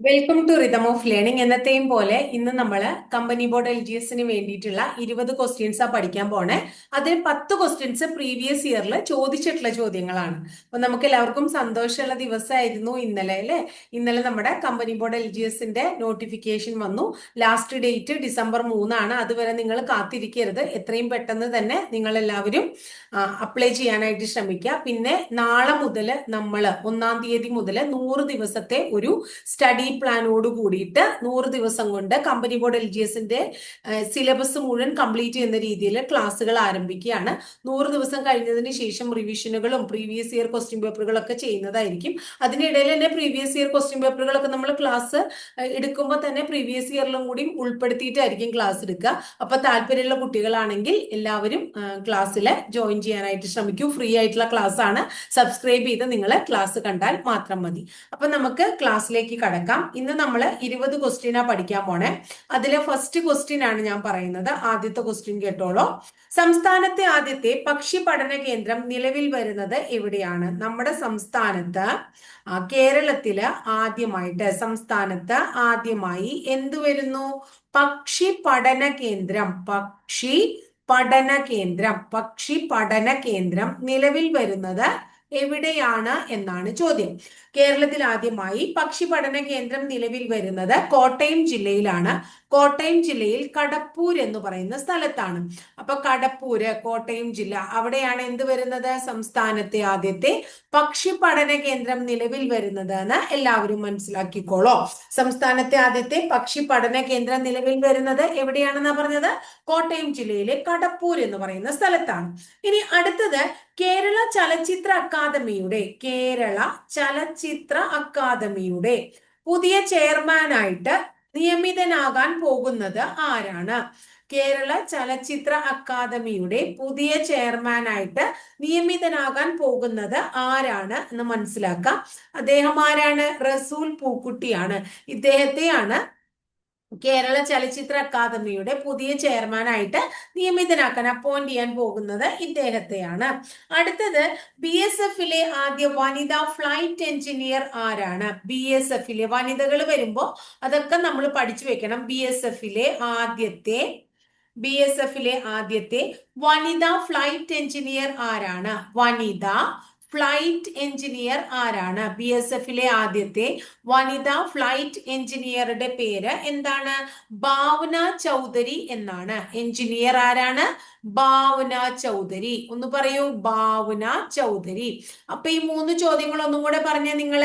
Welcome to rhythm of learning എന്നത്തെയും പോലെ ഇന്ന് നമ്മൾ കമ്പനി ബോർഡ് എൽ ജി എസിന് വേണ്ടിയിട്ടുള്ള ഇരുപത് ക്വസ്റ്റ്യൻസ് ആ പഠിക്കാൻ പോണേ. അതിൽ പത്ത് ക്വസ്റ്റ്യൻസ് പ്രീവിയസ് ഇയറിൽ ചോദിച്ചിട്ടുള്ള ചോദ്യങ്ങളാണ്. അപ്പൊ നമുക്ക് എല്ലാവർക്കും സന്തോഷമുള്ള ദിവസമായിരുന്നു ഇന്നലെ അല്ലെ? ഇന്നലെ നമ്മുടെ കമ്പനി ബോർഡ് എൽ ജി എസിന്റെ നോട്ടിഫിക്കേഷൻ വന്നു. ലാസ്റ്റ് ഡേറ്റ് ഡിസംബർ മൂന്നാണ്. അതുവരെ നിങ്ങൾ കാത്തിരിക്കരുത്. എത്രയും പെട്ടെന്ന് തന്നെ നിങ്ങൾ എല്ലാവരും അപ്ലൈ ചെയ്യാനായിട്ട് ശ്രമിക്കുക. പിന്നെ നാളെ മുതൽ നമ്മൾ ഒന്നാം തീയതി മുതൽ നൂറ് ദിവസത്തെ ഒരു സ്റ്റഡി പ്ലാനോട് കൂടിയിട്ട് നൂറ് ദിവസം കൊണ്ട് കമ്പനി ബോർഡ് എൽ ജി എസിന്റെ സിലബസ് മുഴുവൻ കംപ്ലീറ്റ് ചെയ്യുന്ന രീതിയിൽ ക്ലാസ്സുകൾ ആരംഭിക്കുകയാണ്. നൂറ് ദിവസം കഴിഞ്ഞതിന് ശേഷം റിവിഷനുകളും പ്രീവിയസ് ഇയർ ക്വസ്റ്റ്യൻ പേപ്പറുകളൊക്കെ ചെയ്യുന്നതായിരിക്കും. അതിനിടയിൽ തന്നെ പ്രീവിയസ് ഇയർ ക്വസ്റ്റ്യൻ പേപ്പറുകളൊക്കെ നമ്മൾ ക്ലാസ് എടുക്കുമ്പോൾ തന്നെ പ്രീവിയസ് ഇയറിലും കൂടി ഉൾപ്പെടുത്തിയിട്ടായിരിക്കും ക്ലാസ് എടുക്കുക. അപ്പൊ താല്പര്യമുള്ള കുട്ടികളാണെങ്കിൽ എല്ലാവരും ക്ലാസ്സിൽ ജോയിൻ ചെയ്യാനായിട്ട് ശ്രമിക്കൂ. ഫ്രീ ആയിട്ടുള്ള ക്ലാസ് ആണ് സബ്സ്ക്രൈബ് ചെയ്ത് നിങ്ങൾ ക്ലാസ് കണ്ടാൽ മാത്രം മതി. അപ്പൊ നമുക്ക് ക്ലാസ്സിലേക്ക് കടക്കാം. ഇന്ന് നമ്മൾ ഇരുപത് ക്വസ്റ്റ്യനാ പഠിക്കാൻ പോണേ. അതിലെ ഫസ്റ്റ് ക്വസ്റ്റ്യൻ ആണ് ഞാൻ പറയുന്നത്. ആദ്യത്തെ ക്വസ്റ്റ്യൻ കേട്ടോളൂ. സംസ്ഥാനത്തെ ആദ്യത്തെ പക്ഷി പഠന കേന്ദ്രം നിലവിൽ വരുന്നത് എവിടെയാണ്? നമ്മുടെ സംസ്ഥാനത്ത് കേരളത്തിൽ ആദ്യമായിട്ട് സംസ്ഥാനത്ത് ആദ്യമായി എന്ത് വരുന്നു? പക്ഷി പഠന കേന്ദ്രം പക്ഷി പഠന കേന്ദ്രം പക്ഷി പഠന കേന്ദ്രം നിലവിൽ വരുന്നത് എവിടെയാണ് എന്നാണ് ചോദ്യം. കേരളത്തിൽ ആദ്യമായി പക്ഷി പഠന കേന്ദ്രം നിലവിൽ വരുന്നത് കോട്ടയം ജില്ലയിലാണ്. കോട്ടയം ജില്ലയിൽ കടപ്പൂർ എന്ന് പറയുന്ന സ്ഥലത്താണ്. അപ്പൊ കടപ്പൂര് കോട്ടയം ജില്ല അവിടെയാണ് എന്ത് വരുന്നത്? സംസ്ഥാനത്തെ ആദ്യത്തെ പക്ഷി പഠന കേന്ദ്രം നിലവിൽ വരുന്നത് എന്ന് എല്ലാവരും മനസ്സിലാക്കിക്കോളോ. സംസ്ഥാനത്തെ ആദ്യത്തെ പക്ഷി പഠന കേന്ദ്രം നിലവിൽ വരുന്നത് എവിടെയാണെന്നാ പറഞ്ഞത്? കോട്ടയം ജില്ലയിലെ കടപ്പൂർ എന്ന് പറയുന്ന സ്ഥലത്താണ്. ഇനി അടുത്തത് കേരള ചലച്ചിത്ര അക്കാദമിയുടെ കേരള ചലച്ചിത്ര അക്കാദമിയുടെ പുതിയ ചെയർമാനായിട്ട് നിയമിതനാകാൻ പോകുന്നത് ആരാണ്? കേരള ചലച്ചിത്ര അക്കാദമിയുടെ പുതിയ ചെയർമാനായിട്ട് നിയമിതനാകാൻ പോകുന്നത് ആരാണ് എന്ന് മനസ്സിലാക്കാം. അദ്ദേഹം ആരാണ്? റസൂൽ പൂക്കുട്ടിയാണ്. ഇദ്ദേഹത്തെയാണ് കേരള ചലച്ചിത്ര അക്കാദമിയുടെ പുതിയ ചെയർമാനായിട്ട് നിയമിതനാക്കാൻ അപ്പോയിന്റ് ചെയ്യാൻ പോകുന്നത് ഇദ്ദേഹത്തെയാണ്. അടുത്തത് ബി എസ് എഫിലെ ആദ്യ വനിതാ ഫ്ലൈറ്റ് എഞ്ചിനീയർ ആരാണ്? ബി എസ് എഫിലെ വനിതകൾ വരുമ്പോൾ അതൊക്കെ നമ്മൾ പഠിച്ചു വെക്കണം. ബി എസ് എഫിലെ ആദ്യത്തെ ബി എസ് എഫിലെ ആദ്യത്തെ വനിതാ ഫ്ലൈറ്റ് എഞ്ചിനീയർ ആരാണ്? വനിത ഫ്ലൈറ്റ് എഞ്ചിനീയർ ആരാണ്? ബി എസ് എഫിലെ ആദ്യത്തെ വനിതാ ഫ്ലൈറ്റ് എഞ്ചിനീയറുടെ പേര് എന്താണ്? ഭാവന ചൗധരി എന്നാണ്. എഞ്ചിനീയർ ആരാണ്? ഭാവന ചൗധരി. ഒന്ന് പറയൂ ഭാവന ചൗധരി. അപ്പൊ ഈ മൂന്ന് ചോദ്യങ്ങൾ ഒന്നും കൂടെ പറഞ്ഞ നിങ്ങൾ.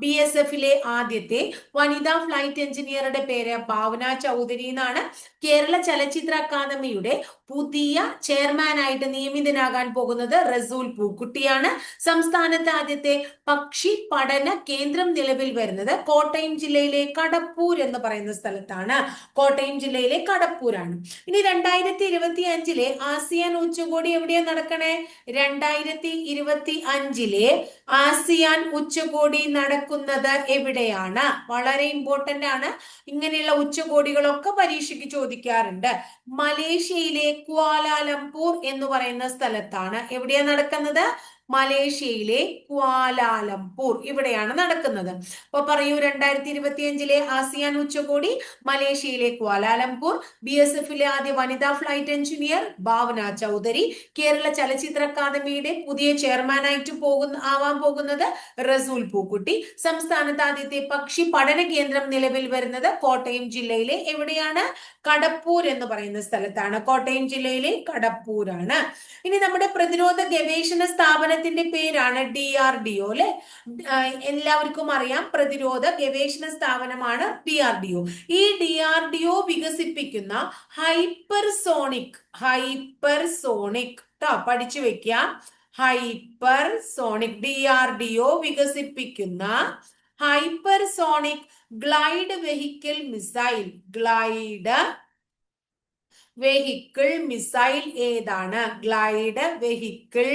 ബി എസ് എഫിലെ ആദ്യത്തെ വനിതാ ഫ്ലൈറ്റ് എഞ്ചിനീയറുടെ പേര് ഭാവന ചൗധരി എന്നാണ്. കേരള ചലച്ചിത്ര അക്കാദമിയുടെ പുതിയ ചെയർമാനായിട്ട് നിയമിതനാകാൻ പോകുന്നത് റസൂൽ പൂക്കുട്ടിയാണ് സംസ്ഥാനത്ത് ആദ്യത്തെ പക്ഷി പഠന കേന്ദ്രം നിലവിൽ വരുന്നത് കോട്ടയം ജില്ലയിലെ കടപ്പൂർ എന്ന് പറയുന്ന സ്ഥലത്താണ്. കോട്ടയം ജില്ലയിലെ കടപ്പൂരാണ്. ഇനി രണ്ടായിരത്തി ഇരുപത്തി അഞ്ചിലെ ആസിയാൻ ഉച്ചകോടി എവിടെയാ നടക്കണേ? രണ്ടായിരത്തി ഇരുപത്തി അഞ്ചിലെ ആസിയാൻ ഉച്ചകോടി നടക്കുന്നത് എവിടെയാണ്? വളരെ ഇമ്പോർട്ടന്റ് ആണ്. ഇങ്ങനെയുള്ള ഉച്ചകോടികളൊക്കെ പരീക്ഷയ്ക്ക് ചോദിക്കാറുണ്ട്. മലേഷ്യയിലെ ക്വാലാലംപൂർ എന്ന് പറയുന്ന സ്ഥലത്താണ്. എവിടെയാ നടക്കുന്നത്? മലേഷ്യയിലെ ക്വാലാലംപൂർ ഇവിടെയാണ് നടക്കുന്നത്. അപ്പൊ പറയൂ രണ്ടായിരത്തി ഇരുപത്തി അഞ്ചിലെ ആസിയാൻ ഉച്ചകോടി മലേഷ്യയിലെ ക്വാലാലംപൂർ ബി എസ് എഫിലെ ആദ്യ വനിതാ ഫ്ലൈറ്റ് എഞ്ചിനീയർ ഭാവന ചൗധരി കേരള ചലച്ചിത്ര അക്കാദമിയുടെ പുതിയ ചെയർമാനായിട്ട് പോകുന്ന ആവാൻ പോകുന്നത് റസൂൽ പൂക്കുട്ടി. സംസ്ഥാനത്ത് ആദ്യത്തെ പക്ഷി പഠന കേന്ദ്രം നിലവിൽ വരുന്നത് കോട്ടയം ജില്ലയിലെ എവിടെയാണ്? കടപ്പൂർ എന്ന് പറയുന്ന സ്ഥലത്താണ്. കോട്ടയം ജില്ലയിലെ കടപ്പൂരാണ്. ഇനി നമ്മുടെ പ്രതിരോധ ഗവേഷണ സ്ഥാപനത്തിന്റെ പേരാണ് ഡി ആർ ഡി ഒ അല്ലെ? എല്ലാവർക്കും അറിയാം പ്രതിരോധ ഗവേഷണ സ്ഥാപനമാണ് ഡി ആർ ഡി ഒ ഈ ഡി ആർ ഡി ഒ വികസിപ്പിക്കുന്ന ഹൈപ്പർസോണിക് ഹൈപ്പർസോണിക് കേട്ടോ പഠിച്ചു വെക്കാം hypersonic D R D O വികസിപ്പിക്കുന്ന hypersonic glide vehicle missile. Glide vehicle missile ഏതാണ്? ഗ്ലൈഡ് വെഹിക്കിൾ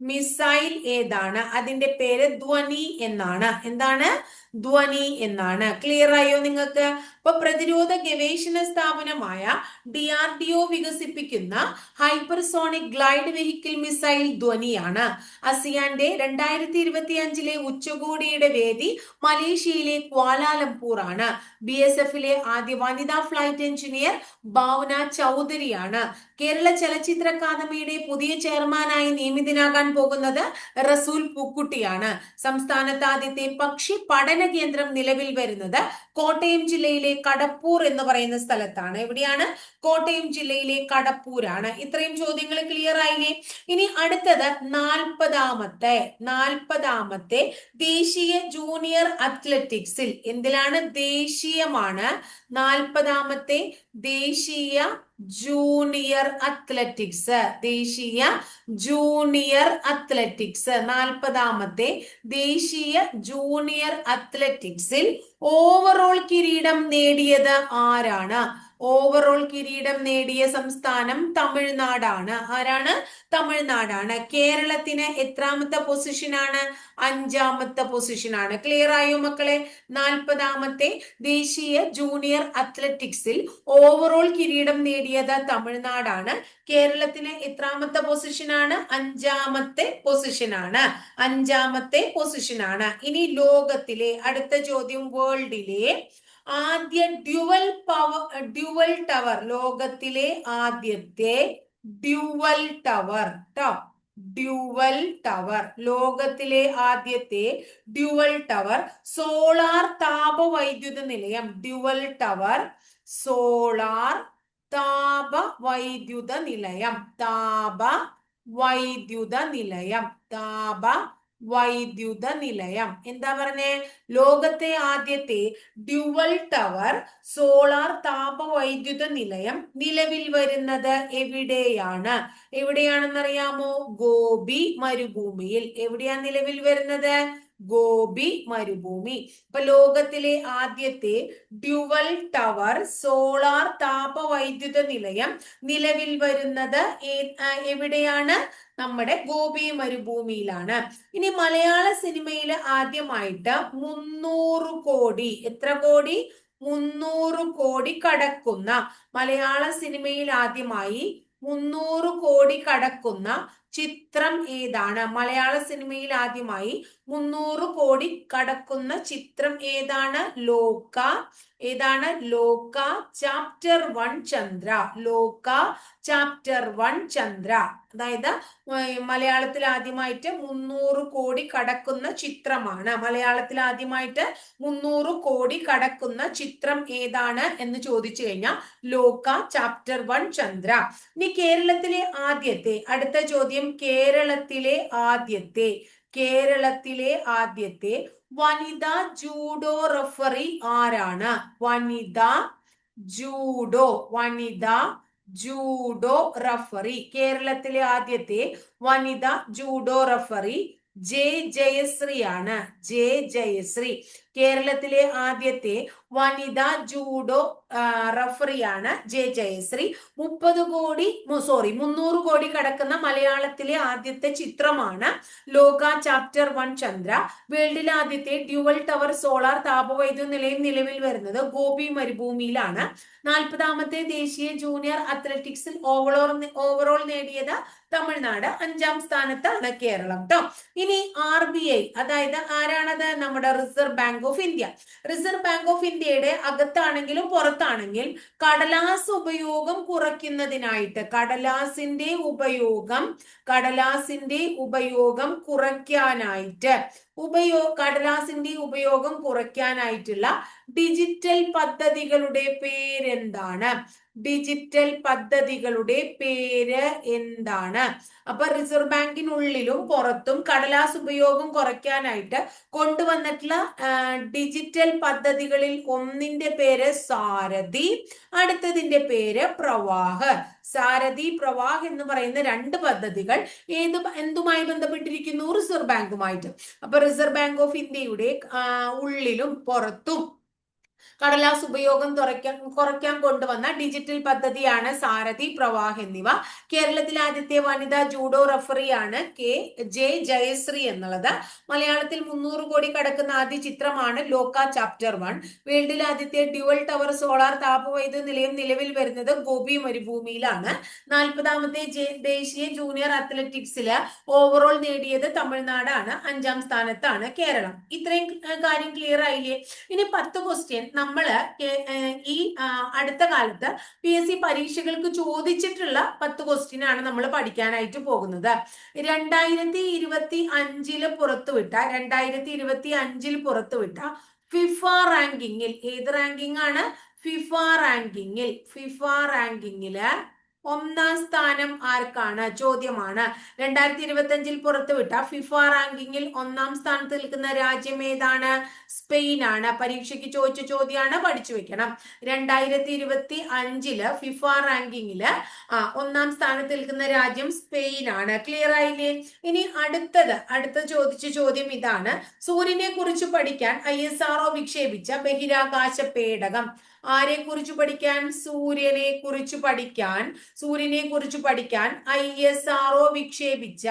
മിസൈൽ ഏതാണ്? അതിന്റെ പേര് ധ്വനി എന്നാണ്. എന്താണ്? ധ്വനി എന്നാണ്. ക്ലിയർ ആയോ നിങ്ങൾക്ക്? ഇപ്പൊ പ്രതിരോധ ഗവേഷണ സ്ഥാപനമായ ഡി ആർ ഡി ഒ വികസിപ്പിക്കുന്ന ഹൈപ്പർസോണിക് ഗ്ലൈഡ് വെഹിക്കിൾ മിസൈൽ ധ്വനിയാണ്. അസിയാന്റെ രണ്ടായിരത്തി ഇരുപത്തി അഞ്ചിലെ ഉച്ചകോടിയുടെ വേദി മലേഷ്യയിലെ ക്വാലാലംപൂർ ആണ് ബി എസ് എഫിലെ ആദ്യ വനിതാ ഫ്ലൈറ്റ് എഞ്ചിനീയർ ഭാവന ചൗധരിയാണ്. കേരള ചലച്ചിത്ര അക്കാദമിയുടെ പുതിയ ചെയർമാനായി നിയമിതനാകാൻ പോകുന്നത് റസൂൽ പൂക്കുട്ടിയാണ്. സംസ്ഥാനത്ത് ആദ്യത്തെ പക്ഷി പഠന കേന്ദ്രം നിലവിൽ വരുന്നത് കോട്ടയം ജില്ലയിലെ കടപ്പൂർ എന്ന് പറയുന്ന സ്ഥലത്താണ്. എവിടെയാണ്? കോട്ടയം ജില്ലയിലെ കടപ്പൂരാണ്. ഇത്രയും ചോദ്യങ്ങൾ ക്ലിയർ ആയില്ലേ? ഇനി അടുത്തത് നാൽപ്പതാമത്തെ നാൽപ്പതാമത്തെ ദേശീയ ജൂനിയർ അത്ലറ്റിക്സിൽ എന്തിലാണ്? ദേശീയമാണ്. നാൽപ്പതാമത്തെ ദേശീയ ജൂനിയർ അത്ലറ്റിക്സ് ദേശീയ ജൂനിയർ അത്ലറ്റിക്സ് നാൽപ്പതാമത്തെ ദേശീയ ജൂനിയർ അത്ലറ്റിക്സിൽ ഓവറോൾ കിരീടം നേടിയത് ആരാണ്? ഓവറോൾ കിരീടം നേടിയ സംസ്ഥാനം തമിഴ്നാടാണ്. ആരാണ്? തമിഴ്നാടാണ്. കേരളത്തിന് എത്രാമത്തെ പൊസിഷനാണ്? അഞ്ചാമത്തെ പൊസിഷനാണ്. ക്ലിയർ ആയോ മക്കളെ? നാൽപ്പതാമത്തെ ദേശീയ ജൂനിയർ അത്ലറ്റിക്സിൽ ഓവറോൾ കിരീടം നേടിയത് തമിഴ്നാടാണ്. കേരളത്തിന് എത്രാമത്തെ പൊസിഷനാണ്? അഞ്ചാമത്തെ പൊസിഷനാണ്. അഞ്ചാമത്തെ പൊസിഷനാണ്. ഇനി ലോകത്തിലെ അടുത്ത ചോദ്യം വേൾഡിലെ ആദ്യ ഡ്യുവൽ പവർ ഡ്യുവൽ ടവർ ലോകത്തിലെ ആദ്യത്തെ ഡ്യുവൽ ടവർ ട്ടോ. ഡ്യുവൽ ടവർ ലോകത്തിലെ ആദ്യത്തെ ഡ്യുവൽ ടവർ സോളാർ താപവൈദ്യുത നിലയം ഡ്യുവൽ ടവർ സോളാർ താപ വൈദ്യുത നിലയം താപ വൈദ്യുത നിലയം താപ വൈദ്യുത നിലയം എന്താ പറഞ്ഞേ? ലോകത്തെ ആദ്യത്തെ ഡ്യുവൽ ടവർ സോളാർ താപ വൈദ്യുത നിലയം നിലവിൽ വരുന്നത് എവിടെയാണ്? എവിടെയാണെന്നറിയാമോ? ഗോപി മരുഭൂമിയിൽ. എവിടെയാണ് നിലവിൽ വരുന്നത്? ഗോപി മരുഭൂമി. ഇപ്പൊ ലോകത്തിലെ ആദ്യത്തെ ഡ്യുവൽ ടവർ സോളാർ താപ വൈദ്യുത നിലയം നിലവിൽ വരുന്നത് എവിടെയാണ്? നമ്മുടെ ഗോപി മരുഭൂമിയിലാണ്. ഇനി മലയാള സിനിമയിൽ ആദ്യമായിട്ട് മുന്നൂറ് കോടി എത്ര കോടി? മുന്നൂറ് കോടി കടക്കുന്ന മലയാള സിനിമയിൽ ആദ്യമായി മുന്നൂറ് കോടി കടക്കുന്ന ചിത്രം ഏതാണ്? മലയാള സിനിമയിൽ ആദ്യമായി മുന്നൂറ് കോടി കടക്കുന്ന ചിത്രം ഏതാണ്? ലോക ഏതാണ്? ലോക ചാപ്റ്റർ വൺ ചന്ദ്ര. ലോക ചാപ്റ്റർ വൺ ചന്ദ്ര. അതായത് മലയാളത്തിൽ ആദ്യമായിട്ട് മുന്നൂറ് കോടി കടക്കുന്ന ചിത്രമാണ്. മലയാളത്തിൽ ആദ്യമായിട്ട് മുന്നൂറ് കോടി കടക്കുന്ന ചിത്രം ഏതാണ് എന്ന് ചോദിച്ചു കഴിഞ്ഞാൽ ലോക ചാപ്റ്റർ വൺ ചന്ദ്ര. ഇനി കേരളത്തിലെ ആദ്യത്തെ അടുത്ത ചോദ്യം കേരളത്തിലെ ആദ്യത്തെ. കേരളത്തിലെ ആദ്യത്തെ വനിതാ ജൂഡോ റഫറി ആരാണ്? വനിത ജൂഡോ വനിത ജൂഡോ റഫറി. കേരളത്തിലെ ആദ്യത്തെ വനിത ജൂഡോ റഫറി ജെ ജയശ്രീ ആണ് ജെ ജയശ്രീ. കേരളത്തിലെ ആദ്യത്തെ വനിതാ ജൂഡോ റഫറിയാണ് ജെ ജയശ്രീ. മുപ്പത് കോടി സോറി മുന്നൂറ് കോടി കടക്കുന്ന മലയാളത്തിലെ ആദ്യത്തെ ചിത്രമാണ് ലോക ചാപ്റ്റർ വൺ ചന്ദ്ര. വേൾഡിലെ ആദ്യത്തെ ഡ്യുവൽ ടവർ സോളാർ താപവൈദ്യുത നിലയം നിലവിൽ വരുന്നത് ഗോപി മരുഭൂമിയിലാണ്. നാൽപ്പതാമത്തെ ദേശീയ ജൂനിയർ അത്ലറ്റിക്സിൽ ഓവറോൾ ഓവറോൾ നേടിയത് തമിഴ്നാട്. അഞ്ചാം സ്ഥാനത്താണ് കേരളം കേട്ടോ ഇനി ആർ ബി ഐ അതായത് ആരാണത്? നമ്മുടെ Reserve Bank of India Reserve Bank of ഇന്ത്യയുടെ അകത്താണെങ്കിലും പുറത്താണെങ്കിൽ കടലാസ് ഉപയോഗം കുറയ്ക്കുന്നതിനായിട്ട് കടലാസിന്റെ ഉപയോഗം കടലാസിന്റെ ഉപയോഗം കുറയ്ക്കാനായിട്ട് ഉപയോ കടലാസിന്റെ ഉപയോഗം കുറയ്ക്കാനായിട്ടുള്ള ഡിജിറ്റൽ പദ്ധതികളുടെ പേരെന്താണ്? ഡിജിറ്റൽ പദ്ധതികളുടെ പേര് എന്താണ്? അപ്പൊ റിസർവ് ബാങ്കിനുള്ളിലും പുറത്തും കടലാസ് ഉപയോഗം കുറയ്ക്കാനായിട്ട് കൊണ്ടുവന്നിട്ടുള്ള ഡിജിറ്റൽ പദ്ധതികളിൽ ഒന്നിന്റെ പേര് സാരഥി അടുത്തതിന്റെ പേര് പ്രവാഹ്. സാരഥി പ്രവാഹ് എന്ന് പറയുന്ന രണ്ട് പദ്ധതികൾ ഏത് എന്തുമായി ബന്ധപ്പെട്ടിരിക്കുന്നു? റിസർവ് ബാങ്കുമായിട്ട്. അപ്പൊ റിസർവ് ബാങ്ക് ഓഫ് ഇന്ത്യയുടെ ഉള്ളിലും പുറത്തും കടലാസ് ഉപയോഗം കുറയ്ക്കാൻ കുറയ്ക്കാൻ കൊണ്ടുവന്ന ഡിജിറ്റൽ പദ്ധതിയാണ് സാരഥി പ്രവാഹ് എന്നിവ. കേരളത്തിലെ ആദ്യത്തെ വനിതാ ജൂഡോ റഫറിയാണ് കെ ജെ ജയശ്രീ എന്നുള്ളത്. മലയാളത്തിൽ മുന്നൂറ് കോടി കടക്കുന്ന ആദ്യ ചിത്രമാണ് ലോക ചാപ്റ്റർ വൺ വേൾഡിലെ ആദ്യത്തെ ഡ്യുവൽ ടവർ സോളാർ താപവൈദ്യുത നിലയം നിലവിൽ വരുന്നത് ഗോപി മരുഭൂമിയിലാണ്. നാൽപ്പതാമത്തെ ദേശീയ ജൂനിയർ അത്ലറ്റിക്സിൽ ഓവറോൾ നേടിയത് തമിഴ്നാടാണ്. അഞ്ചാം സ്ഥാനത്താണ് കേരളം. ഇത്രയും കാര്യം ക്ലിയർ ആയില്ലേ? ഇനി പത്ത് ക്വസ്റ്റ്യൻ നമ്മൾ ഈ അടുത്ത കാലത്ത് പി എസ് സി പരീക്ഷകൾക്ക് ചോദിച്ചിട്ടുള്ള പത്ത് ക്വസ്റ്റ്യൻ ആണ് നമ്മൾ പഠിക്കാനായിട്ട് പോകുന്നത്. രണ്ടായിരത്തി ഇരുപത്തി അഞ്ചിൽ പുറത്തുവിട്ട രണ്ടായിരത്തി ഇരുപത്തി അഞ്ചിൽ പുറത്തുവിട്ട ഫിഫ റാങ്കിങ്ങിൽ ഏത് റാങ്കിങ് ആണ് ഫിഫ റാങ്കിങ്ങിൽ ഫിഫ റാങ്കിങ്ങിൽ ഒന്നാം സ്ഥാനം ആർക്കാണ്? ചോദ്യമാണ്. രണ്ടായിരത്തി ഇരുപത്തി അഞ്ചിൽ പുറത്തുവിട്ട ഫിഫ റാങ്കിങ്ങിൽ ഒന്നാം സ്ഥാനത്ത് നിൽക്കുന്ന രാജ്യം ഏതാണ്? സ്പെയിൻ ആണ്. പരീക്ഷയ്ക്ക് ചോദിച്ച ചോദ്യമാണ് പഠിച്ചു വെക്കണം. രണ്ടായിരത്തി ഇരുപത്തി അഞ്ചിൽ ഫിഫ റാങ്കിങ്ങിൽ ഒന്നാം സ്ഥാനത്ത് നിൽക്കുന്ന രാജ്യം സ്പെയിൻ ആണ്. ക്ലിയർ ആയില്ലേ? ഇനി അടുത്തത് അടുത്ത ചോദിച്ച ചോദ്യം ഇതാണ്. സൂര്യനെ കുറിച്ച് പഠിക്കാൻ ഐ എസ് ആർഒ വിക്ഷേപിച്ച ബഹിരാകാശ പേടകം. ആരെ കുറിച്ച് പഠിക്കാൻ? സൂര്യനെ കുറിച്ച് പഠിക്കാൻ. സൂര്യനെ കുറിച്ച് പഠിക്കാൻ ഐ എസ് ആർഒ വിക്ഷേപിച്ച.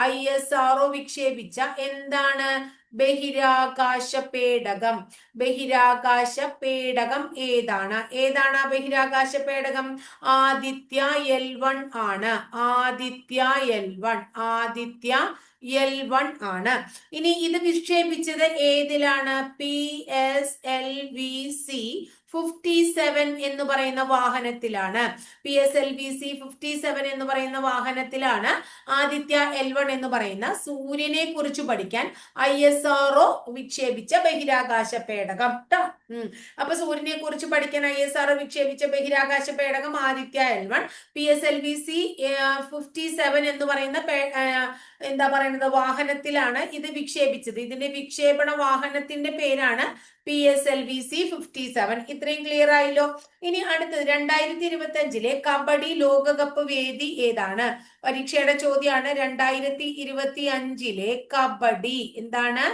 ഐ എസ് ആർഒ വിക്ഷേപിച്ച എന്താണ്? ബഹിരാകാശ പേടകം. ബഹിരാകാശ പേടകം ഏതാണ്? ഏതാണ് ബഹിരാകാശ പേടകം? ആദിത്യ എൽ വൺ ആണ്. Aditya L one. Aditya L one ആണ്. ഇനി ഇത് വിക്ഷേപിച്ചത് ഏതിലാണ്? P S L V C fifty seven എന്ന് പറയുന്ന വാഹനത്തിലാണ്. P S L V C fifty seven എന്ന് പറയുന്ന വാഹനത്തിലാണ് ആദിത്യ എൽ വൺ എന്ന് പറയുന്ന സൂര്യനെ കുറിച്ച് പഠിക്കാൻ ഐ എസ് ആർ ഒ വിക്ഷേപിച്ച ബഹിരാകാശ പേടകം. അപ്പൊ സൂര്യനെ കുറിച്ച് പഠിക്കാൻ ഐ എസ് ആർ ഒ വിക്ഷേപിച്ച ബഹിരാകാശ പേടകം Aditya L one P S L V C fifty seven എന്ന് പറയുന്ന എന്താ പറയുന്നത്? വാഹനത്തിലാണ് ഇത് വിക്ഷേപിച്ചത്. ഇതിന്റെ വിക്ഷേപണ വാഹനത്തിന്റെ പേരാണ് P S L V C fifty seven ഇത്രയും ക്ലിയർ ആയല്ലോ? ഇനി അടുത്തത് രണ്ടായിരത്തി ഇരുപത്തി അഞ്ചിലെ കബഡി ലോകകപ്പ് വേദി ഏതാണ്? പരീക്ഷയുടെ ചോദ്യമാണ് രണ്ടായിരത്തി ഇരുപത്തി അഞ്ചിലെ കബഡി. എന്താണ്?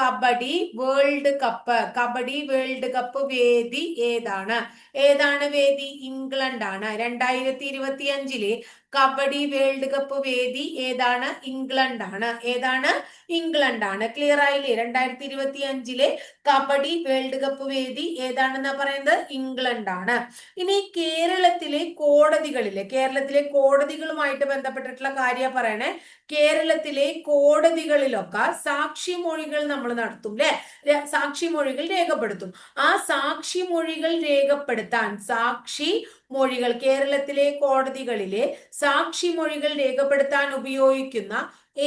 Kabaddi world cup. Kabaddi world cup വേദി ഏതാണ്? ഏതാണ് വേദി? ഇംഗ്ലണ്ടാണ്. രണ്ടായിരത്തി ഇരുപത്തി അഞ്ചിലെ കബഡി വേൾഡ് കപ്പ് വേദി ഏതാണ്? ഇംഗ്ലണ്ട് ആണ് ഏതാണ്? ഇംഗ്ലണ്ട് ആണ് ക്ലിയർ ആയില്ലേ? രണ്ടായിരത്തി ഇരുപത്തി അഞ്ചിലെ കബഡി വേൾഡ് കപ്പ് വേദി ഏതാണെന്ന് പറയുന്നത്? ഇംഗ്ലണ്ട് ആണ് ഇനി കേരളത്തിലെ കോടതികളിലെ കേരളത്തിലെ കോടതികളുമായിട്ട് ബന്ധപ്പെട്ടിട്ടുള്ള കാര്യം പറയണേ. കേരളത്തിലെ കോടതികളിലൊക്കെ സാക്ഷിമൊഴികൾ നമ്മൾ നടത്തും അല്ലെ സാക്ഷിമൊഴികൾ രേഖപ്പെടുത്തും. ആ സാക്ഷിമൊഴികൾ രേഖപ്പെടുത്താൻ സാക്ഷി മൊഴികൾ കേരളത്തിലെ കോടതികളിലെ സാക്ഷി മൊഴികൾ രേഖപ്പെടുത്താൻ ഉപയോഗിക്കുന്ന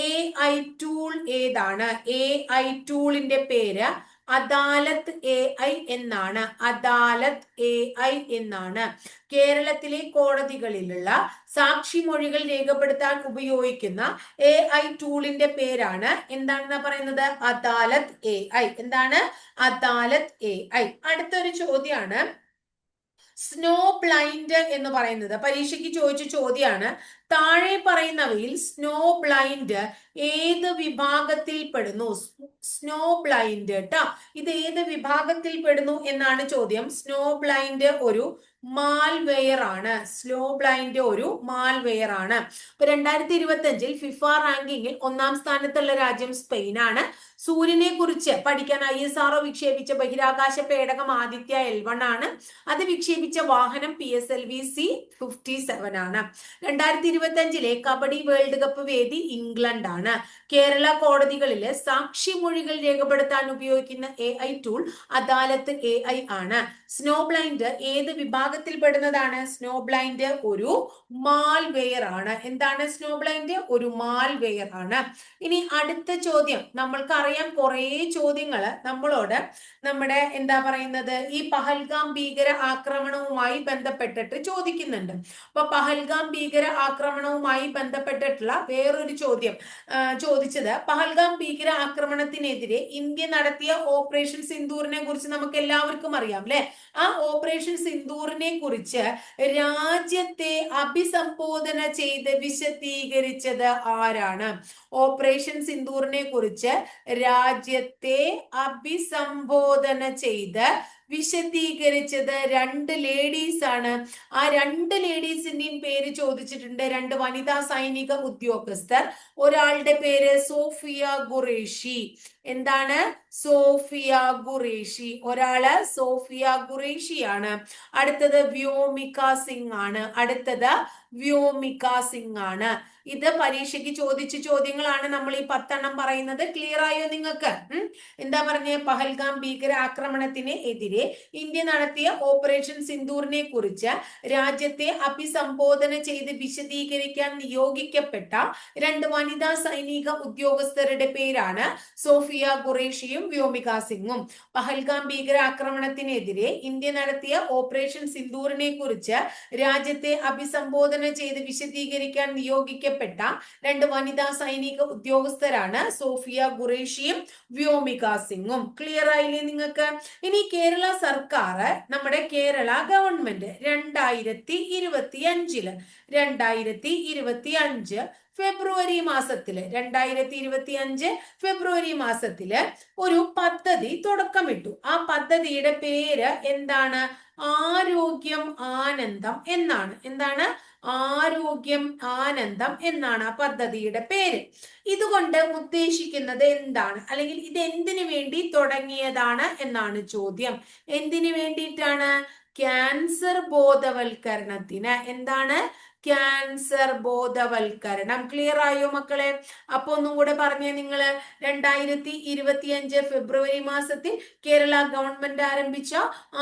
എ ഐ ടൂൾ ഏതാണ്? എ ഐ ടൂളിന്റെ പേര് അദാലത്ത് എ ഐ എന്നാണ്. അദാലത്ത് എ ഐ എന്നാണ്. കേരളത്തിലെ കോടതികളിലുള്ള സാക്ഷി മൊഴികൾ രേഖപ്പെടുത്താൻ ഉപയോഗിക്കുന്ന എ ഐ ടൂളിന്റെ പേരാണ് എന്താണെന്ന് പറയുന്നത്? അദാലത്ത് എ ഐ എന്താണ്? അദാലത്ത് എ ഐ അടുത്തൊരു ചോദ്യമാണ് സ്നോ ബ്ലൈൻഡ് എന്ന് പറയുന്നത്. പരീക്ഷയ്ക്ക് ചോദിച്ച ചോദ്യമാണ് താഴെ പറയുന്നവയിൽ സ്നോ ബ്ലൈൻഡ് ഏത് വിഭാഗത്തിൽ പെടുന്നു? സ്നോ ബ്ലൈൻഡ് കേട്ടോ ഇത് ഏത് വിഭാഗത്തിൽ പെടുന്നു എന്നാണ് ചോദ്യം. സ്നോ ബ്ലൈൻഡ് ഒരു മാൽവെയർ ആണ്. സ്നോ ബ്ലൈൻഡ് ഒരു മാൽവെയർ ആണ്. ഇപ്പൊ രണ്ടായിരത്തി ഇരുപത്തി അഞ്ചിൽ ഫിഫ റാങ്കിങ്ങിൽ ഒന്നാം സ്ഥാനത്തുള്ള രാജ്യം സ്പെയിൻ ആണ്. സൂര്യനെ കുറിച്ച് പഠിക്കാൻ ഐ എസ് ആർഒ വിക്ഷേപിച്ച ബഹിരാകാശ പേടകം ആദിത്യ എൽ വൺ ആണ്. അത് വിക്ഷേപിച്ച വാഹനം P S L V C fifty seven ആണ്. രണ്ടായിരത്തി ഇരുപത്തി അഞ്ചിലെ കബഡി വേൾഡ് കപ്പ് വേദി ഇംഗ്ലണ്ടാണ്. കേരള കോടതികളിലെ സാക്ഷിമൊഴികൾ രേഖപ്പെടുത്താൻ ഉപയോഗിക്കുന്ന A I tool Adalat A I ആണ്. സ്നോ ബ്ലൈൻഡ് ഏത് വിഭാഗത്തിൽ പെടുന്നതാണ്? സ്നോ ബ്ലൈൻഡ് ഒരു മാൽവെയർ ആണ്. എന്താണ് സ്നോ ബ്ലൈൻഡ് ഒരു മാൽവെയർ ആണ്. ഇനി അടുത്ത ചോദ്യം. നമ്മൾക്ക് അറിയാം കുറേ ചോദ്യങ്ങൾ നമ്മളോട് നമ്മുടെ എന്താ പറയുന്നത്? ഈ പഹൽഗാം ഭീകര ആക്രമണവുമായി ബന്ധപ്പെട്ടിട്ട് ചോദിക്കുന്നുണ്ട്. അപ്പൊ പഹൽഗാം ഭീകര ആക്രമണവുമായി ബന്ധപ്പെട്ടിട്ടുള്ള വേറൊരു ചോദ്യം ചോദിച്ചത് പഹൽഗാം ഭീകര ആക്രമണത്തിനെതിരെ ഇന്ത്യ നടത്തിയ ഓപ്പറേഷൻ സിന്ദൂറിനെ കുറിച്ച് നമുക്ക് എല്ലാവർക്കും അറിയാം അല്ലെ? ആ ഓപ്പറേഷൻ സിന്ദൂറിനെ കുറിച്ച് രാജ്യത്തെ അഭിസംബോധന ചെയ്ത് വിശദീകരിച്ചത് ആരാണ്? ഓപ്പറേഷൻ സിന്ദൂറിനെ കുറിച്ച് രാജ്യത്തെ അഭിസംബോധന ചെയ്ത് വിശദീകരിച്ചത് രണ്ട് ലേഡീസ് ആണ്. ആ രണ്ട് ലേഡീസിന്റെയും പേര് ചോദിച്ചിട്ടുണ്ട് രണ്ട് വനിതാ സൈനിക ഉദ്യോഗസ്ഥർ. ഒരാളുടെ പേര് സോഫിയ ഖുറേഷി. എന്താണ്? സോഫിയ ഖുറേഷി. ഒരാൾ സോഫിയ ഖുറേഷിയാണ്. അടുത്തത് വ്യോമിക സിംഗ് ആണ് അടുത്തത് വ്യോമിക സിംഗ് ആണ് ഇത് പരീക്ഷയ്ക്ക് ചോദിച്ച ചോദ്യങ്ങളാണ് നമ്മൾ ഈ പത്തെണ്ണം പറയുന്നത്. ക്ലിയർ ആയോ നിങ്ങൾക്ക്? എന്താ പറഞ്ഞ? പഹൽഗാം ഭീകര ആക്രമണത്തിന് എതിരെ ഇന്ത്യ നടത്തിയ ഓപ്പറേഷൻ സിന്ദൂറിനെ കുറിച്ച് രാജ്യത്തെ അഭിസംബോധന ചെയ്ത് വിശദീകരിക്കാൻ നിയോഗിക്കപ്പെട്ട രണ്ട് വനിതാ സൈനിക ഉദ്യോഗസ്ഥരുടെ പേരാണ് സോഫിയ ഖുറേഷിയും വ്യോമിക സിംഗും. പഹൽഗാം ഭീകരാക്രമണത്തിനെതിരെ ഇന്ത്യ നടത്തിയ ഓപ്പറേഷൻ സിന്ദൂറിനെ കുറിച്ച് രാജ്യത്തെ അഭിസംബോധന ചെയ്ത് വിശദീകരിക്കാൻ നിയോഗിക്കപ്പെട്ട രണ്ട് വനിതാ സൈനിക ഉദ്യോഗസ്ഥരാണ് സോഫിയ ഖുറേഷിയും വ്യോമിക സിംഗും. ക്ലിയർ ആയില്ലേ നിങ്ങൾക്ക്? ഇനി കേരള സർക്കാർ നമ്മുടെ കേരള ഗവൺമെന്റ് രണ്ടായിരത്തി ഇരുപത്തി അഞ്ചിൽ രണ്ടായിരത്തി ഇരുപത്തി അഞ്ച് ഫെബ്രുവരി മാസത്തിൽ രണ്ടായിരത്തി ഇരുപത്തി അഞ്ച് ഫെബ്രുവരി മാസത്തിൽ ഒരു പദ്ധതി തുടക്കമിട്ടു. ആ പദ്ധതിയുടെ പേര് എന്താണ്? ആരോഗ്യം ആനന്ദം എന്നാണ്. എന്താണ്? ആരോഗ്യം ആനന്ദം എന്നാണ് ആ പദ്ധതിയുടെ പേര്. ഇതുകൊണ്ട് ഉദ്ദേശിക്കുന്നത് എന്താണ്? അല്ലെങ്കിൽ ഇത് എന്തിനു വേണ്ടി തുടങ്ങിയതാണ് എന്നാണ് ചോദ്യം. എന്തിനു വേണ്ടിയിട്ടാണ്? ക്യാൻസർ ബോധവൽക്കരണത്തിന് എന്താണ്? ക്യാൻസർ ബോധവൽക്കരണം. ക്ലിയർ ആയോ മക്കളെ? അപ്പൊ ഒന്നും കൂടെ പറഞ്ഞേ നിങ്ങൾ രണ്ടായിരത്തി ഇരുപത്തിയഞ്ച് ഫെബ്രുവരി മാസത്തിൽ കേരള ഗവൺമെന്റ് ആരംഭിച്ച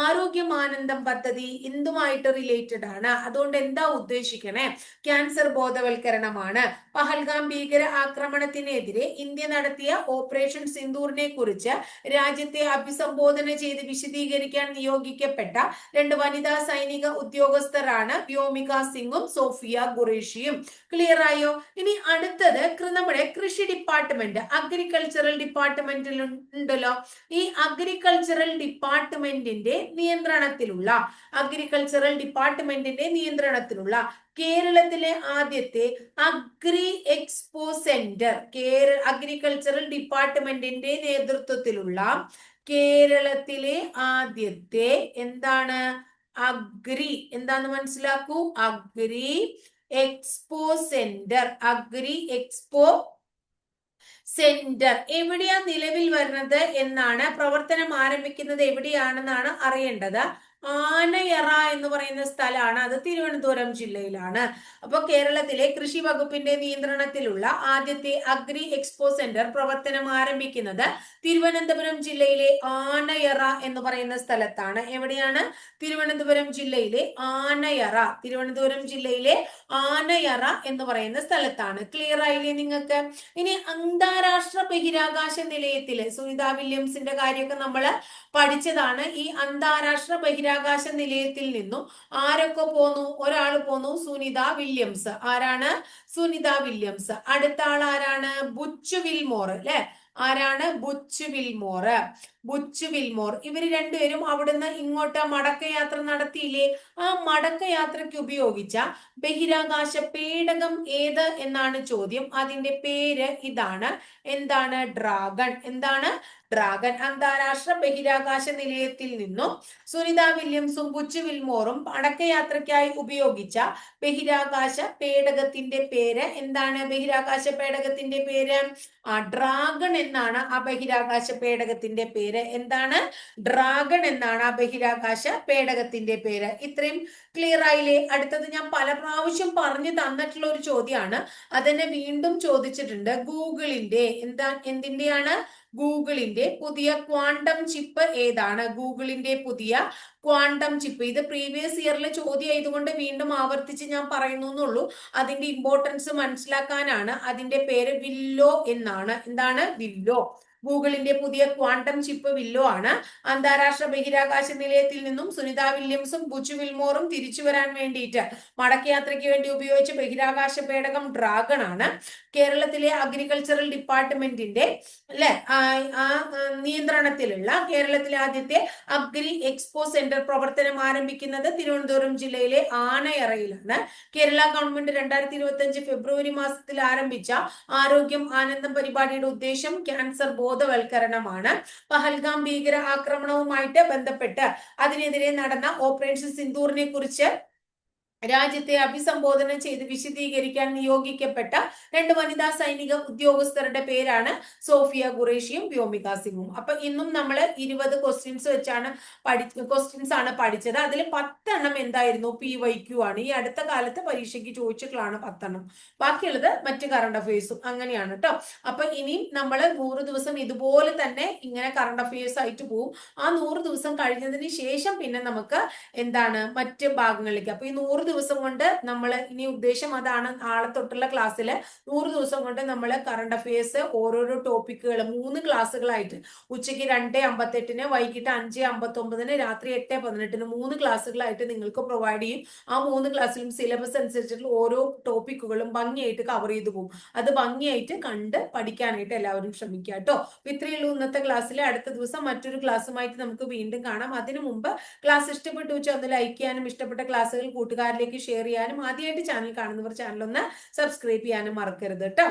ആരോഗ്യമാനന്ദം പദ്ധതി എന്തുമായിട്ട് റിലേറ്റഡ് ആണ്. അതുകൊണ്ട് എന്താ ഉദ്ദേശിക്കണേ? ക്യാൻസർ ബോധവൽക്കരണമാണ്. പഹൽഗാം ഭീകര ആക്രമണത്തിനെതിരെ ഇന്ത്യ നടത്തിയ ഓപ്പറേഷൻ സിന്ദൂറിനെ കുറിച്ച് രാജ്യത്തെ അഭിസംബോധന ചെയ്ത് വിശദീകരിക്കാൻ നിയോഗിക്കപ്പെട്ട രണ്ട് വനിതാ സൈനിക ഉദ്യോഗസ്ഥരാണ് വ്യോമിക സിംഗും സോഫിയ ഖുറേഷിയും ക്ലിയർ ആയോ? ഇനി അടുത്തത് നമ്മുടെ കൃഷി ഡിപ്പാർട്ട്മെന്റ് അഗ്രികൾച്ചറൽ ഡിപ്പാർട്ട്മെന്റിൽ ഉണ്ടല്ലോ. ഈ അഗ്രികൾച്ചറൽ ഡിപ്പാർട്ട്മെന്റിന്റെ നിയന്ത്രണത്തിലുള്ള അഗ്രികൾച്ചറൽ ഡിപ്പാർട്ട്മെന്റിന്റെ നിയന്ത്രണത്തിലുള്ള കേരളത്തിലെ ആദ്യത്തെ agri expo centre Kerala agricultural ഡിപ്പാർട്ട്മെന്റിന്റെ നേതൃത്വത്തിലുള്ള കേരളത്തിലെ ആദ്യത്തെ എന്താണ്? അഗ്രി എന്താന്ന് മനസ്സിലാക്കൂ? Agri expo centre agri expo centre എവിടെയാ നിലവിൽ വരുന്നത് എന്നാണ് പ്രവർത്തനം ആരംഭിക്കുന്നത് എവിടെയാണെന്നാണ് അറിയേണ്ടത്? ആനയറ എന്ന് പറയുന്ന സ്ഥലമാണ്. അത് തിരുവനന്തപുരം ജില്ലയിലാണ്. അപ്പൊ കേരളത്തിലെ കൃഷി വകുപ്പിന്റെ നിയന്ത്രണത്തിലുള്ള ആദ്യത്തെ അഗ്രി എക്സ്പോ സെന്റർ പ്രവർത്തനം ആരംഭിക്കുന്നത് തിരുവനന്തപുരം ജില്ലയിലെ ആനയറ എന്ന് പറയുന്ന സ്ഥലത്താണ്. എവിടെയാണ്? തിരുവനന്തപുരം ജില്ലയിലെ ആനയറ. തിരുവനന്തപുരം ജില്ലയിലെ ആനയറ എന്ന് പറയുന്ന സ്ഥലത്താണ്. ക്ലിയർ ആയില്ലേ നിങ്ങൾക്ക്? ഇനി അന്താരാഷ്ട്ര ബഹിരാകാശ നിലയത്തിലെ സുനിത വില്യംസിന്റെ കാര്യമൊക്കെ നമ്മൾ പഠിച്ചതാണ്. ഈ അന്താരാഷ്ട്ര ബഹിരാകാശ നിലയത്തിൽ നിന്നും ആരൊക്കെ പോന്നു? ഒരാൾ പോന്നു സുനിത വില്യംസ്. ആരാണ്? സുനിത വില്യംസ്. അടുത്ത ആൾ ആരാണ്? ബുച്ച് വിൽമോർ അല്ലെ? ആരാണ്? Butch Wilmore. Butch Wilmore. ഇവർ രണ്ടുപേരും അവിടുന്ന് ഇങ്ങോട്ട് മടക്കയാത്ര നടത്തിയില്ലേ? ആ മടക്കയാത്രയ്ക്ക് ഉപയോഗിച്ച ബഹിരാകാശ പേടകം ഏത് എന്നാണ് ചോദ്യം. അതിന്റെ പേര് ഇതാണ്. എന്താണ്? ഡ്രാഗൺ. എന്താണ്? ഡ്രാഗൺ അന്താരാഷ്ട്ര ബഹിരാകാശ നിലയത്തിൽ നിന്നും സുനിത വില്യംസും ബുച്ചു വിൽമോറും മടക്കയാത്രയ്ക്കായി ഉപയോഗിച്ച ബഹിരാകാശ പേടകത്തിന്റെ പേര് എന്താണ്? ബഹിരാകാശ പേടകത്തിന്റെ പേര്? ആ ഡ്രാഗൺ എന്നാണ് ആ ബഹിരാകാശ പേടകത്തിന്റെ പേര്. എന്താണ്? ഡ്രാഗൺ എന്നാണ് ആ ബഹിരാകാശ പേടകത്തിന്റെ പേര്. ഇത്രയും ക്ലിയർ ആയില്ലേ? അടുത്തത് ഞാൻ പല പ്രാവശ്യം പറഞ്ഞു തന്നിട്ടുള്ള ഒരു ചോദ്യമാണ്. അതെന്നെ വീണ്ടും ചോദിച്ചിട്ടുണ്ട് ഗൂഗിളിന്റെ. എന്താ എന്തിന്റെയാണ്? ഗൂഗിളിന്റെ പുതിയ ക്വാണ്ടം ചിപ്പ് ഏതാണ്? ഗൂഗിളിന്റെ പുതിയ ക്വാണ്ടം ചിപ്പ്. ഇത് പ്രീവിയസ് ഇയറിലെ ചോദ്യം ആയതുകൊണ്ട് വീണ്ടും ആവർത്തിച്ച് ഞാൻ പറയുന്നു എന്നുള്ളൂ. അതിന്റെ ഇമ്പോർട്ടൻസ് മനസ്സിലാക്കാനാണ്. അതിന്റെ പേര് വില്ലോ എന്നാണ്. എന്താണ്? വില്ലോ. ഗൂഗിളിന്റെ പുതിയ ക്വാണ്ടം ചിപ്പ് വില്ലോ ആണ്. അന്താരാഷ്ട്ര ബഹിരാകാശ നിലയത്തിൽ നിന്നും സുനിത വില്യംസും ബുച്ചു വിൽമോറും തിരിച്ചു വരാൻ വേണ്ടിയിട്ട് മടക്കയാത്രയ്ക്ക് വേണ്ടി ഉപയോഗിച്ച ബഹിരാകാശ പേടകം ഡ്രാഗൺ ആണ്. കേരളത്തിലെ അഗ്രികൾച്ചറൽ ഡിപ്പാർട്ട്മെന്റിന്റെ അല്ലെ? നിയന്ത്രണത്തിലുള്ള കേരളത്തിലെ ആദ്യത്തെ അഗ്രി എക്സ്പോ സെന്റർ പ്രവർത്തനം ആരംഭിക്കുന്നത് തിരുവനന്തപുരം ജില്ലയിലെ ആനയറയിലാണ്. കേരള ഗവൺമെന്റ് രണ്ടായിരത്തി ഇരുപത്തി അഞ്ച് ഫെബ്രുവരി മാസത്തിൽ ആരംഭിച്ച ആരോഗ്യം ആനന്ദം പരിപാടിയുടെ ഉദ്ദേശം ക്യാൻസർ ബോധവൽക്കരണമാണ്. പഹൽഗാം ഭീകര ആക്രമണവുമായിട്ട് ബന്ധപ്പെട്ട് അതിനെതിരെ നടന്ന ഓപ്പറേഷൻ സിന്ദൂറിനെ കുറിച്ച് രാജ്യത്തെ അഭിസംബോധന ചെയ്ത് വിശദീകരിക്കാൻ നിയോഗിക്കപ്പെട്ട രണ്ട് വനിതാ സൈനിക ഉദ്യോഗസ്ഥരുടെ പേരാണ് സോഫിയ ഖുറേഷിയും വ്യോമിക സിംഗും. അപ്പൊ ഇന്നും നമ്മൾ ഇരുപത് ക്വസ്റ്റ്യൻസ് വെച്ചാണ് പഠി ക്വസ്റ്റ്യൻസ് ആണ് പഠിച്ചത്. അതിൽ പത്തെണ്ണം എന്തായിരുന്നു? പി വൈ ക്യു ആണ്. ഈ അടുത്ത കാലത്ത് പരീക്ഷയ്ക്ക് ചോദിച്ചിട്ടുള്ളതാണ് പത്തെണ്ണം. ബാക്കിയുള്ളത് മറ്റ് കറണ്ട് അഫയേഴ്സും അങ്ങനെയാണ് കേട്ടോ അപ്പൊ ഇനിയും നമ്മൾ നൂറ് ദിവസം ഇതുപോലെ തന്നെ ഇങ്ങനെ കറണ്ട് അഫയേഴ്സ് ആയിട്ട് പോവും. ആ നൂറ് ദിവസം കഴിഞ്ഞതിന് ശേഷം പിന്നെ നമുക്ക് എന്താണ് മറ്റ് ഭാഗങ്ങളിലേക്ക്. അപ്പൊ ഈ നൂറ് ദിവസം കൊണ്ട് നമ്മൾ ഇനി ഉദ്ദേശം അതാണ് നാളെ തൊട്ടുള്ള ക്ലാസ്സിൽ നൂറ് ദിവസം കൊണ്ട് നമ്മൾ കറണ്ട് അഫയേഴ്സ് ഓരോരോ ടോപ്പിക്കുകൾ മൂന്ന് ക്ലാസ്സുകളായിട്ട് ഉച്ചയ്ക്ക് രണ്ട് അമ്പത്തെട്ടിന് വൈകിട്ട് അഞ്ച് അമ്പത്തൊമ്പതിന് രാത്രി എട്ട് പതിനെട്ടിന് മൂന്ന് ക്ലാസ്സുകളായിട്ട് നിങ്ങൾക്ക് പ്രൊവൈഡ് ചെയ്യും. ആ മൂന്ന് ക്ലാസ്സിലും സിലബസ് അനുസരിച്ചിട്ടുള്ള ഓരോ ടോപ്പിക്കുകളും ഭംഗിയായിട്ട് കവർ ചെയ്തു പോകും. അത് ഭംഗിയായിട്ട് കണ്ട് പഠിക്കാനായിട്ട് എല്ലാവരും ശ്രമിക്കുക കേട്ടോ ഇത്രയേ ഉള്ളൂ ഇന്നത്തെ ക്ലാസ്സിൽ അടുത്ത ദിവസം മറ്റൊരു ക്ലാസ്സുമായിട്ട് നമുക്ക് വീണ്ടും കാണാം. അതിനു മുമ്പ് ക്ലാസ് ഇഷ്ടപ്പെട്ടു വെച്ചാൽ ഒന്ന് ലൈക്ക് ചെയ്യാനും ഇഷ്ടപ്പെട്ട ക്ലാസ്സുകൾ കൂട്ടുകാരിലേക്ക് ഷെയർ ചെയ്യാനും ആദ്യമായിട്ട് ചാനൽ കാണുന്നവർ ചാനൽ ഒന്ന് സബ്സ്ക്രൈബ് ചെയ്യാനും മറക്കരുത് കേട്ടോ